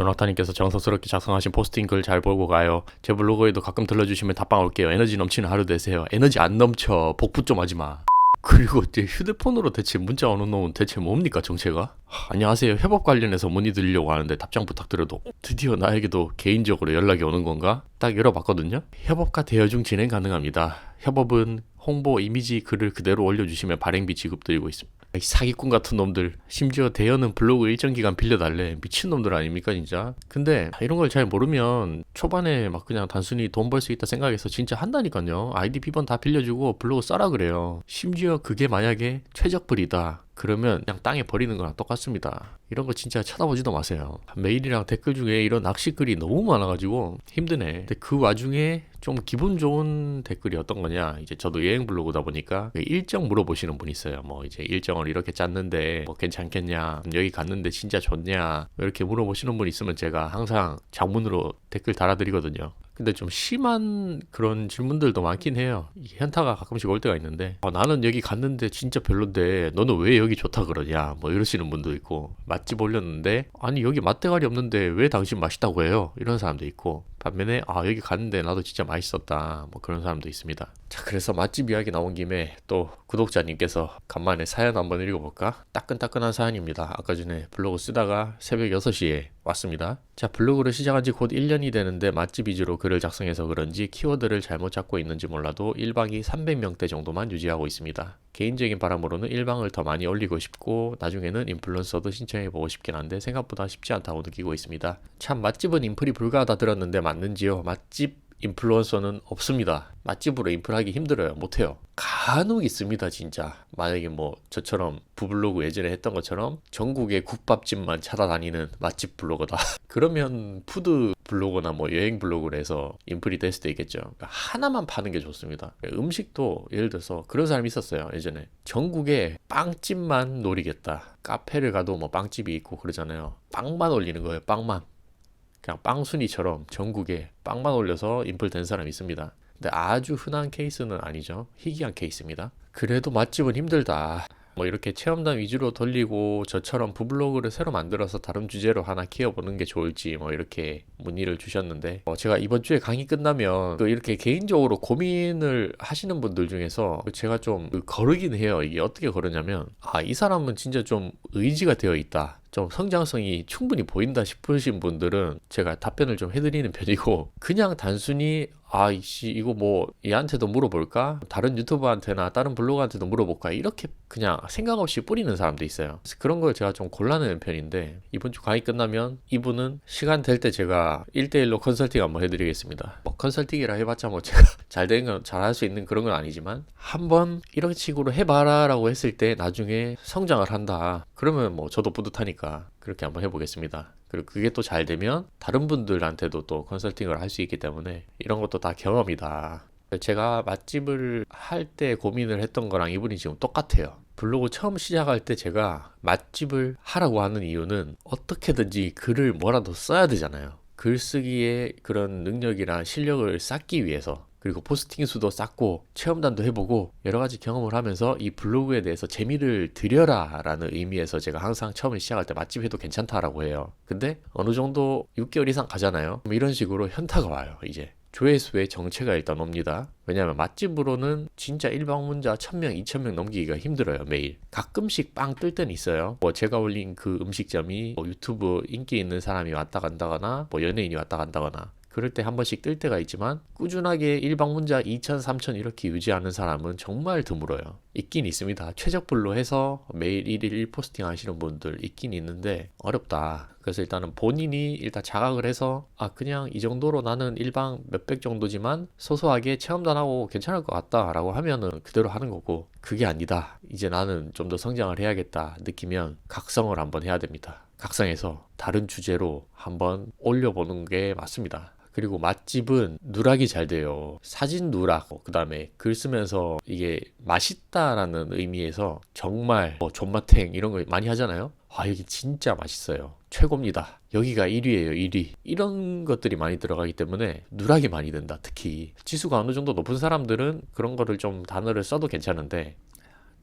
조나타님께서 정성스럽게 작성하신 포스팅 글 잘 보고 가요. 제 블로그에도 가끔 들러주시면 답방 올게요. 에너지 넘치는 하루 되세요. 에너지 안 넘쳐. 복부 좀 하지 마. 그리고 이제 휴대폰으로 대체 문자 오는 놈은 대체 뭡니까 정체가? 하, 안녕하세요. 협업 관련해서 문의 드리려고 하는데 답장 부탁드려도 드디어 나에게도 개인적으로 연락이 오는 건가? 딱 열어봤거든요. 협업과 대여 중 진행 가능합니다. 협업은 홍보 이미지 글을 그대로 올려주시면 발행비 지급드리고 있습니다. 이 사기꾼 같은 놈들 심지어 대여는 블로그 일정 기간 빌려달래 미친 놈들 아닙니까 진짜 근데 이런 걸 잘 모르면 초반에 막 그냥 단순히 돈 벌 수 있다 생각해서 진짜 한다니까요 아이디 비번 다 빌려주고 블로그 써라 그래요 심지어 그게 만약에 최적불이다 그러면 그냥 땅에 버리는 거랑 똑같습니다. 이런 거 진짜 쳐다보지도 마세요. 메일이랑 댓글 중에 이런 낚시 글이 너무 많아가지고 힘드네. 근데 그 와중에 좀 기분 좋은 댓글이 어떤 거냐. 이제 저도 여행 블로그다 보니까 일정 물어보시는 분 있어요. 뭐 이제 일정을 이렇게 짰는데 뭐 괜찮겠냐. 여기 갔는데 진짜 좋냐. 이렇게 물어보시는 분 있으면 제가 항상 장문으로 댓글 달아드리거든요. 근데 좀 심한 그런 질문들도 많긴 해요. 이 현타가 가끔씩 올 때가 있는데 어, 나는 여기 갔는데 진짜 별론데 너는 왜 여기 좋다 그러냐 뭐 이러시는 분도 있고 맛집 올렸는데 아니 여기 맛대가리 없는데 왜 당신 맛있다고 해요 이런 사람도 있고 반면에 아 여기 갔는데 나도 진짜 맛있었다 뭐 그런 사람도 있습니다. 자 그래서 맛집 이야기 나온 김에 또 구독자님께서 간만에 사연 한번 읽어볼까? 따끈따끈한 사연입니다. 아까 전에 블로그 쓰다가 새벽 6시에 왔습니다. 자 블로그를 시작한 지 곧 1년이 되는데 맛집 위주로 글을 작성해서 그런지 키워드를 잘못 잡고 있는지 몰라도 일방이 300명대 정도만 유지하고 있습니다. 개인적인 바람으로는 일방을 더 많이 올리고 싶고 나중에는 인플루언서도 신청해보고 싶긴 한데 생각보다 쉽지 않다고 느끼고 있습니다. 참 맛집은 인플이 불가하다 들었는데 맞는지요? 맛집 인플루언서는 없습니다. 맛집으로 인플하기 힘들어요. 못해요. 간혹 있습니다, 진짜. 만약에 뭐 저처럼 부블로그 예전에 했던 것처럼 전국의 국밥집만 찾아다니는 맛집 블로거다. 그러면 푸드 블로거나 뭐 여행 블로그를 해서 인플이 될 수도 있겠죠. 그러니까 하나만 파는 게 좋습니다. 음식도 예를 들어서 그런 사람이 있었어요, 예전에. 전국에 빵집만 노리겠다. 카페를 가도 뭐 빵집이 있고 그러잖아요. 빵만 올리는 거예요, 빵만. 그냥 빵순이처럼 전국에 빵만 올려서 인플 된 사람이 있습니다. 근데 아주 흔한 케이스는 아니죠. 희귀한 케이스입니다. 그래도 맛집은 힘들다. 뭐 이렇게 체험단 위주로 돌리고 저처럼 부블로그를 새로 만들어서 다른 주제로 하나 키워보는 게 좋을지 뭐 이렇게 문의를 주셨는데 어 제가 이번 주에 강의 끝나면 또 이렇게 개인적으로 고민을 하시는 분들 중에서 제가 좀 거르긴 해요. 이게 어떻게 거르냐면 아 이 사람은 진짜 좀 의지가 되어 있다. 좀 성장성이 충분히 보인다 싶으신 분들은 제가 답변을 좀 해드리는 편이고 그냥 단순히 아이씨 이거 뭐 얘한테도 물어볼까? 다른 유튜버한테나 다른 블로그한테도 물어볼까? 이렇게 그냥 생각 없이 뿌리는 사람도 있어요. 그런 걸 제가 좀 골라내는 편인데 이번 주 강의 끝나면 이분은 시간 될 때 제가 1대1로 컨설팅 한번 해드리겠습니다. 뭐 컨설팅이라 해봤자 뭐 제가 잘된건잘 할 수 있는 그런 건 아니지만 한번 이런 식으로 해봐라 라고 했을 때 나중에 성장을 한다. 그러면 뭐 저도 뿌듯하니까 그렇게 한번 해보겠습니다. 그리고 그게 또 잘 되면 다른 분들한테도 또 컨설팅을 할 수 있기 때문에 이런 것도 다 경험이다. 제가 맛집을 할 때 고민을 했던 거랑 이분이 지금 똑같아요. 블로그 처음 시작할 때 제가 맛집을 하라고 하는 이유는 어떻게든지 글을 뭐라도 써야 되잖아요. 글쓰기에 그런 능력이랑 실력을 쌓기 위해서 그리고 포스팅 수도 쌓고 체험단도 해보고 여러 가지 경험을 하면서 이 블로그에 대해서 재미를 드려라 라는 의미에서 제가 항상 처음에 시작할 때 맛집 해도 괜찮다라고 해요. 근데 어느 정도 6개월 이상 가잖아요. 이런 식으로 현타가 와요, 이제. 조회수의 정체가 일단 옵니다. 왜냐하면 맛집으로는 진짜 일방문자 1000명, 2000명 넘기기가 힘들어요, 매일. 가끔씩 빵 뜰 때는 있어요. 뭐 제가 올린 그 음식점이 뭐 유튜브 인기 있는 사람이 왔다 간다거나 뭐 연예인이 왔다 간다거나 그럴 때 한 번씩 뜰 때가 있지만 꾸준하게 일방문자 2천, 3천 이렇게 유지하는 사람은 정말 드물어요. 있긴 있습니다. 최적불로 해서 매일 1일 1포스팅 하시는 분들 있긴 있는데 어렵다. 그래서 일단은 본인이 일단 자각을 해서 아 그냥 이 정도로 나는 일방 몇백 정도지만 소소하게 체험단 하고 괜찮을 것 같다라고 하면은 그대로 하는 거고 그게 아니다. 이제 나는 좀 더 성장을 해야겠다 느끼면 각성을 한번 해야 됩니다. 각성해서 다른 주제로 한번 올려보는 게 맞습니다. 그리고 맛집은 누락이 잘 돼요. 사진 누락, 그 다음에 글 쓰면서 이게 맛있다라는 의미에서 정말 뭐 존맛탱 이런 거 많이 하잖아요. 아, 여기 진짜 맛있어요. 최고입니다. 여기가 1위예요, 1위. 이런 것들이 많이 들어가기 때문에 누락이 많이 된다, 특히. 지수가 어느 정도 높은 사람들은 그런 거를 좀 단어를 써도 괜찮은데,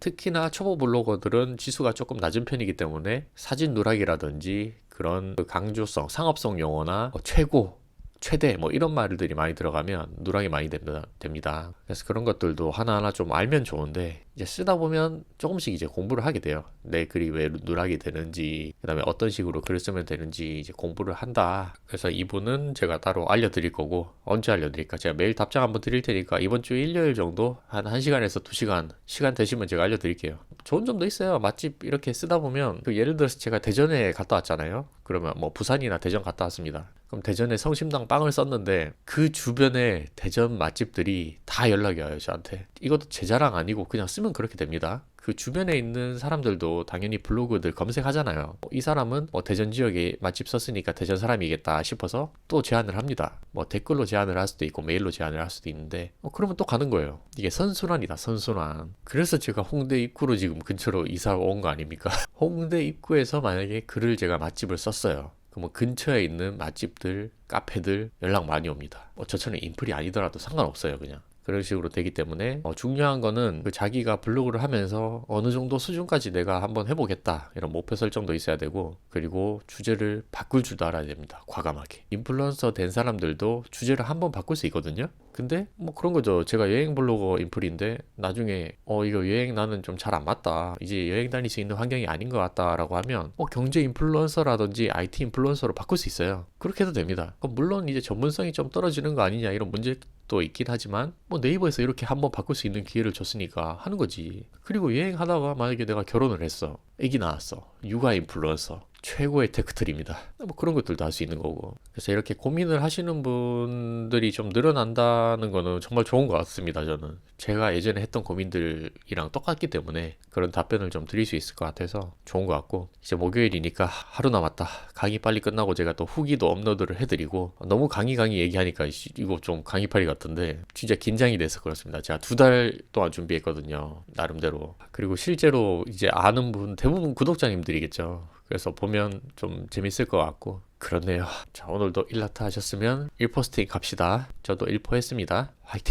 특히나 초보 블로거들은 지수가 조금 낮은 편이기 때문에 사진 누락이라든지 그런 그 강조성, 상업성 용어나 뭐 최고, 최대 뭐 이런 말들이 많이 들어가면 누락이 많이 됩니다. 그래서 그런 것들도 하나하나 좀 알면 좋은데 이제 쓰다 보면 조금씩 이제 공부를 하게 돼요. 내 글이 왜 누락이 되는지, 그 다음에 어떤 식으로 글을 쓰면 되는지 이제 공부를 한다. 그래서 이분은 제가 따로 알려드릴 거고 언제 알려드릴까? 제가 매일 답장 한번 드릴 테니까 이번 주 일요일 정도 한 1시간에서 2시간 시간 되시면 제가 알려드릴게요. 좋은 점도 있어요. 맛집 이렇게 쓰다 보면 그 예를 들어서 제가 대전에 갔다 왔잖아요. 그러면 뭐 부산이나 대전 갔다 왔습니다. 그럼 대전에 성심당 빵을 썼는데 그 주변에 대전 맛집들이 다 연락이 와요 저한테. 이것도 제 자랑 아니고 그냥 쓰면 그렇게 됩니다. 그 주변에 있는 사람들도 당연히 블로그들 검색하잖아요. 뭐 이 사람은 뭐 대전 지역에 맛집 썼으니까 대전 사람이겠다 싶어서 또 제안을 합니다. 뭐 댓글로 제안을 할 수도 있고 메일로 제안을 할 수도 있는데 어, 그러면 또 가는 거예요. 이게 선순환이다 선순환. 그래서 제가 홍대 입구로 지금 근처로 이사 온 거 아닙니까? 홍대 입구에서 만약에 글을 제가 맛집을 썼어요. 그러면 근처에 있는 맛집들, 카페들 연락 많이 옵니다. 뭐 저처럼 인플이 아니더라도 상관없어요, 그냥. 그런 식으로 되기 때문에 어, 중요한 거는 그 자기가 블로그를 하면서 어느 정도 수준까지 내가 한번 해보겠다 이런 목표 설정도 있어야 되고 그리고 주제를 바꿀 줄도 알아야 됩니다 과감하게. 인플루언서 된 사람들도 주제를 한번 바꿀 수 있거든요. 근데 뭐 그런 거죠. 제가 여행 블로거 인플인데 나중에 어 이거 여행 나는 좀 잘 안 맞다. 이제 여행 다닐 수 있는 환경이 아닌 것 같다라고 하면 어 경제 인플루언서라든지 IT 인플루언서로 바꿀 수 있어요. 그렇게 해도 됩니다. 물론 이제 전문성이 좀 떨어지는 거 아니냐 이런 문제 도 있긴 하지만 뭐 네이버에서 이렇게 한번 바꿀 수 있는 기회를 줬으니까 하는 거지. 그리고 여행하다가 만약에 내가 결혼을 했어 애기 낳았어 육아 인플루언서 최고의 테크트리입니다. 뭐 그런 것들도 할 수 있는 거고. 그래서 이렇게 고민을 하시는 분들이 좀 늘어난다는 거는 정말 좋은 것 같습니다. 저는 제가 예전에 했던 고민들이랑 똑같기 때문에 그런 답변을 좀 드릴 수 있을 것 같아서 좋은 것 같고 이제 목요일이니까 하루 남았다. 강의 빨리 끝나고 제가 또 후기도 업로드를 해드리고 너무 강의 강의 얘기하니까 씨, 이거 좀 강의팔이 같은데 진짜 긴장이 돼서 그렇습니다. 제가 두 달 동안 준비했거든요. 나름대로. 그리고 실제로 이제 아는 분 대부분 구독자님들이겠죠. 그래서 보면 좀 재밌을 것 같고 그렇네요. 자 오늘도 일라타 하셨으면 일포스팅 갑시다. 저도 일포 했습니다. 화이팅!